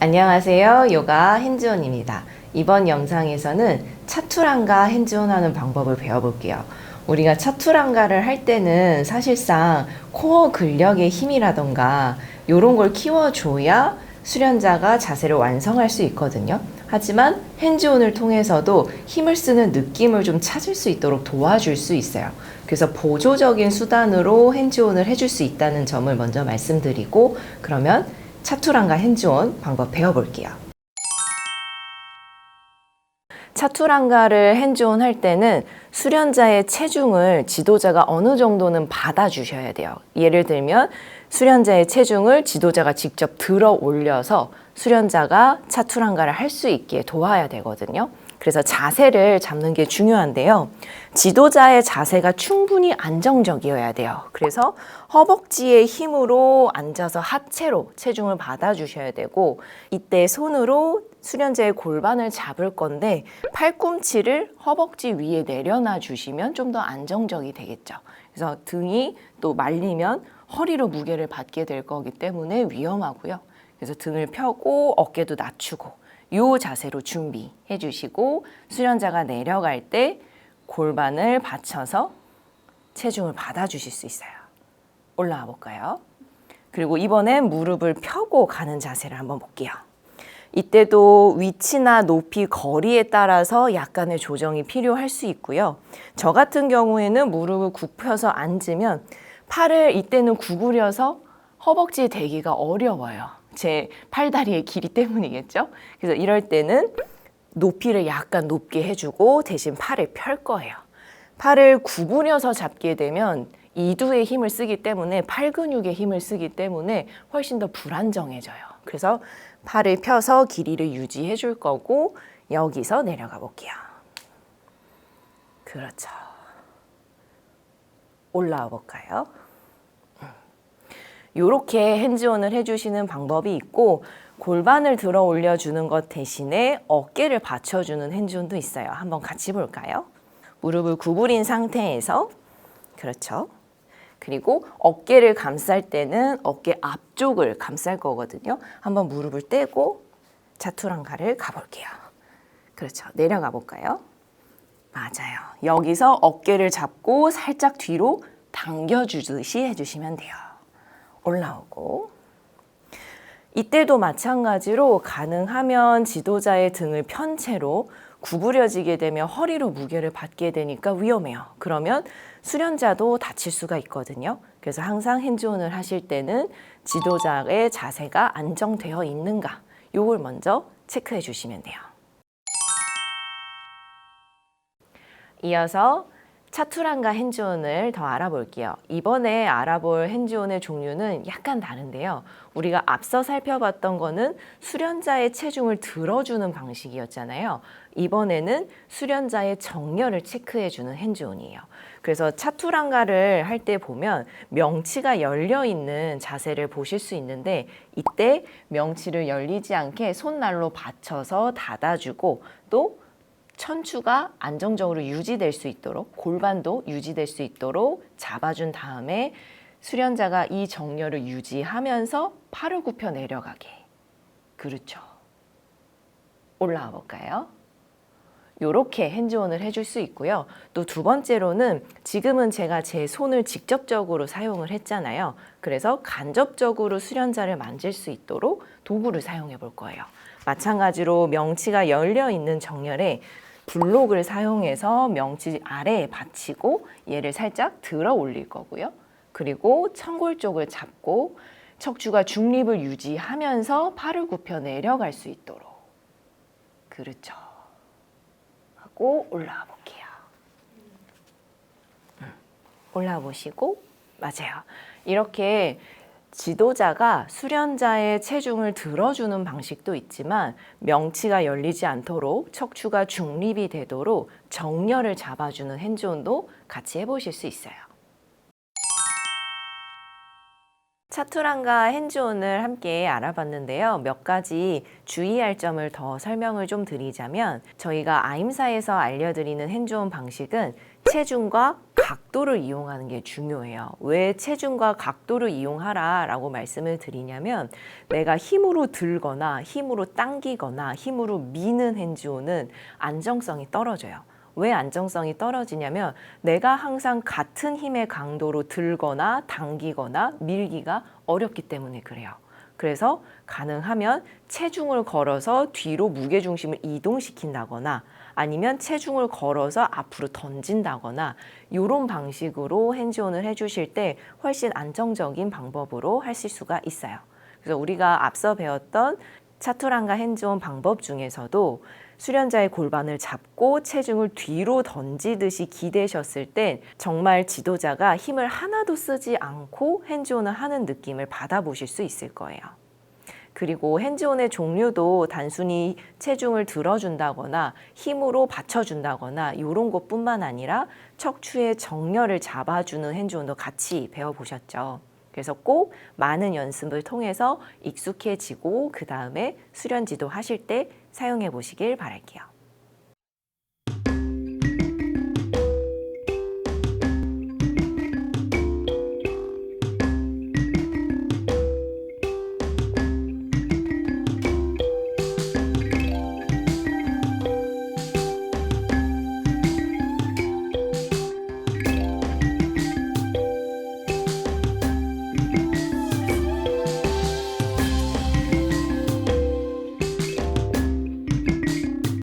안녕하세요. 요가 핸즈온입니다. 이번 영상에서는 차투랑가 핸즈온 하는 방법을 배워볼게요. 우리가 차투랑가를 할 때는 사실상 코어 근력의 힘이라던가 이런 걸 키워줘야 수련자가 자세를 완성할 수 있거든요. 하지만 핸즈온을 통해서도 힘을 쓰는 느낌을 좀 찾을 수 있도록 도와줄 수 있어요. 그래서 보조적인 수단으로 핸즈온을 해줄 수 있다는 점을 먼저 말씀드리고 그러면 차투랑과 핸즈온 방법 배워볼게요. 차투랑가를 핸즈온 할 때는 수련자의 체중을 지도자가 어느 정도는 받아주셔야 돼요. 예를 들면 수련자의 체중을 지도자가 직접 들어 올려서 수련자가 차투랑가를 할 수 있게 도와야 되거든요. 그래서 자세를 잡는 게 중요한데요. 지도자의 자세가 충분히 안정적이어야 돼요. 그래서 허벅지의 힘으로 앉아서 하체로 체중을 받아주셔야 되고 이때 손으로 수련자의 골반을 잡을 건데 팔꿈치를 허벅지 위에 내려놔 주시면 좀 더 안정적이 되겠죠. 그래서 등이 또 말리면 허리로 무게를 받게 될 거기 때문에 위험하고요. 그래서 등을 펴고 어깨도 낮추고 요 자세로 준비해 주시고 수련자가 내려갈 때 골반을 받쳐서 체중을 받아 주실 수 있어요. 올라와 볼까요? 그리고 이번엔 무릎을 펴고 가는 자세를 한번 볼게요. 이때도 위치나 높이, 거리에 따라서 약간의 조정이 필요할 수 있고요. 저 같은 경우에는 무릎을 굽혀서 앉으면 팔을 이때는 구부려서 허벅지에 대기가 어려워요. 제 팔다리의 길이 때문이겠죠. 그래서 이럴 때는 높이를 약간 높게 해주고 대신 팔을 펼 거예요. 팔을 구부려서 잡게 되면 이두의 힘을 쓰기 때문에 팔 근육의 힘을 쓰기 때문에 훨씬 더 불안정해져요. 그래서 팔을 펴서 길이를 유지해 줄 거고 여기서 내려가 볼게요. 그렇죠. 올라와 볼까요? 이렇게 핸즈온을 해주시는 방법이 있고 골반을 들어 올려주는 것 대신에 어깨를 받쳐주는 핸즈온도 있어요. 한번 같이 볼까요? 무릎을 구부린 상태에서 그렇죠. 그리고 어깨를 감쌀 때는 어깨 앞쪽을 감쌀 거거든요. 한번 무릎을 떼고 자투랑가를 가볼게요. 그렇죠. 내려가 볼까요? 맞아요. 여기서 어깨를 잡고 살짝 뒤로 당겨주듯이 해주시면 돼요. 올라오고 이때도 마찬가지로 가능하면 지도자의 등을 편 채로 구부려지게 되면 허리로 무게를 받게 되니까 위험해요. 그러면 수련자도 다칠 수가 있거든요. 그래서 항상 핸즈온을 하실 때는 지도자의 자세가 안정되어 있는가 요걸 먼저 체크해 주시면 돼요. 이어서 차투랑과 핸즈온을 더 알아볼게요. 이번에 알아볼 핸즈온의 종류는 약간 다른데요. 우리가 앞서 살펴봤던 거는 수련자의 체중을 들어주는 방식이었잖아요. 이번에는 수련자의 정렬을 체크해주는 핸즈온이에요. 그래서 차투랑가를 할 때 보면 명치가 열려 있는 자세를 보실 수 있는데 이때 명치를 열리지 않게 손날로 받쳐서 닫아주고 또 천추가 안정적으로 유지될 수 있도록 골반도 유지될 수 있도록 잡아준 다음에 수련자가 이 정렬을 유지하면서 팔을 굽혀 내려가게. 그렇죠. 올라와 볼까요? 요렇게 핸즈온을 해줄 수 있고요. 또 두 번째로는 지금은 제가 제 손을 직접적으로 사용을 했잖아요. 그래서 간접적으로 수련자를 만질 수 있도록 도구를 사용해 볼 거예요. 마찬가지로 명치가 열려 있는 정렬에 블록을 사용해서 명치 아래에 받치고 얘를 살짝 들어 올릴 거고요. 그리고 청골 쪽을 잡고 척추가 중립을 유지하면서 팔을 굽혀 내려갈 수 있도록. 그렇죠. 하고 올라와 볼게요. 음, 올라와 보시고 맞아요. 이렇게 지도자가 수련자의 체중을 들어주는 방식도 있지만 명치가 열리지 않도록 척추가 중립이 되도록 정렬을 잡아주는 핸즈온도 같이 해보실 수 있어요. 차투랑과 핸즈온을 함께 알아봤는데요. 몇 가지 주의할 점을 더 설명을 좀 드리자면 저희가 아임사에서 알려드리는 핸즈온 방식은 체중과 각도를 이용하는 게 중요해요. 왜 체중과 각도를 이용하라 라고 말씀을 드리냐면 내가 힘으로 들거나 힘으로 당기거나 힘으로 미는 핸즈온은 안정성이 떨어져요. 왜 안정성이 떨어지냐면 내가 항상 같은 힘의 강도로 들거나 당기거나 밀기가 어렵기 때문에 그래요. 그래서 가능하면 체중을 걸어서 뒤로 무게 중심을 이동시킨다거나 아니면 체중을 걸어서 앞으로 던진다거나 이런 방식으로 핸즈온을 해주실 때 훨씬 안정적인 방법으로 하실 수가 있어요. 그래서 우리가 앞서 배웠던 차투랑가 핸즈온 방법 중에서도 수련자의 골반을 잡고 체중을 뒤로 던지듯이 기대셨을 땐 정말 지도자가 힘을 하나도 쓰지 않고 핸즈온을 하는 느낌을 받아보실 수 있을 거예요. 그리고 핸즈온의 종류도 단순히 체중을 들어준다거나 힘으로 받쳐준다거나 이런 것뿐만 아니라 척추의 정렬을 잡아주는 핸즈온도 같이 배워보셨죠. 그래서 꼭 많은 연습을 통해서 익숙해지고 그 다음에 수련 지도 하실 때 사용해 보시길 바랄게요.